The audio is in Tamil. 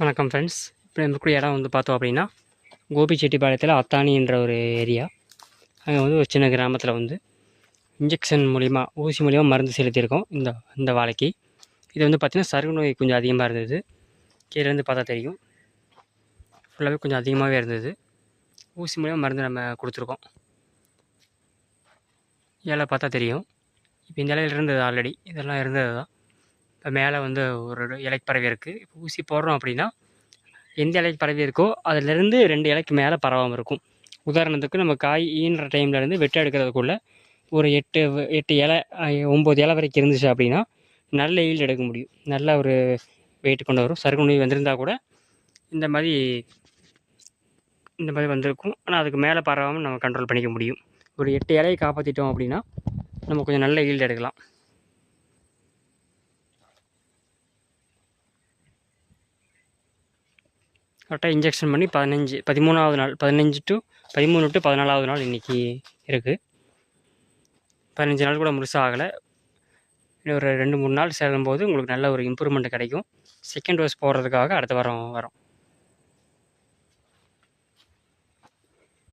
வணக்கம் ஃப்ரெண்ட்ஸ் இப்போ இருக்கக்கூடிய இடம் வந்து பார்த்தோம் அப்படின்னா கோபிச்செட்டிப்பாளையத்தில் அத்தானி என்ற ஒரு ஏரியா அங்கே வந்து ஒரு சின்ன கிராமத்தில் வந்து இன்ஜெக்ஷன் மூலிமா ஊசி மூலிமா மருந்து செலுத்தியிருக்கோம். இந்த இந்த வாழைக்கு. இது வந்து பார்த்திங்கன்னா சருகு நோய் கொஞ்சம் அதிகமாக இருந்தது. கீழேருந்து பார்த்தா தெரியும். ஃபுல்லாகவே கொஞ்சம் அதிகமாகவே இருந்தது. ஊசி மூலிமா மருந்து நம்ம கொடுத்துருக்கோம். இலை பார்த்தா தெரியும். இப்போ இந்த இலையில இருந்தது ஆல்ரெடி இதெல்லாம் இருந்தது தான் இப்போ மேலே வந்து ஒரு இலைக்கு பரவி இருக்குது இப்போ ஊசி போடுறோம் அப்படின்னா எந்த இலைக்கு பரவி இருக்கோ அதிலிருந்து ரெண்டு இலைக்கு மேலே பரவாமல் இருக்கும். உதாரணத்துக்கு நம்ம காய் ஈன்ற டைம்லேருந்து வெட்ட எடுக்கிறதுக்குள்ளே ஒரு எட்டு எட்டு இலை ஒம்பது இலை வரைக்கும் இருந்துச்சு அப்படின்னா நல்ல ஈல்டு எடுக்க முடியும். நல்ல ஒரு வெயிட் கொண்டு வரும் சருகு நோய் வந்திருந்தா கூட இந்த மாதிரி இந்த மாதிரி வந்திருக்கும். ஆனால் அதுக்கு மேலே பரவாமல் நம்ம கண்ட்ரோல் பண்ணிக்க முடியும். ஒரு எட்டு இலையை காப்பாற்றிட்டோம் அப்படின்னா நம்ம கொஞ்சம் நல்ல ஈல்டு எடுக்கலாம். கரெக்டாக இன்ஜெக்ஷன் பண்ணி பதினஞ்சு பதிமூணாவது நாள் பதினஞ்சு டு பதிமூணு டு பதினாலாவது நாள் இன்றைக்கி இருக்குது பதினஞ்சு நாள் கூட முழுசாக ஆகலை. இன்னும் ஒரு ரெண்டு மூணு நாள் சேரும்போது உங்களுக்கு நல்ல ஒரு இம்ப்ரூவ்மெண்ட் கிடைக்கும். செகண்ட் டோஸ் போடுறதுக்காக அடுத்த வாரம் வரும்.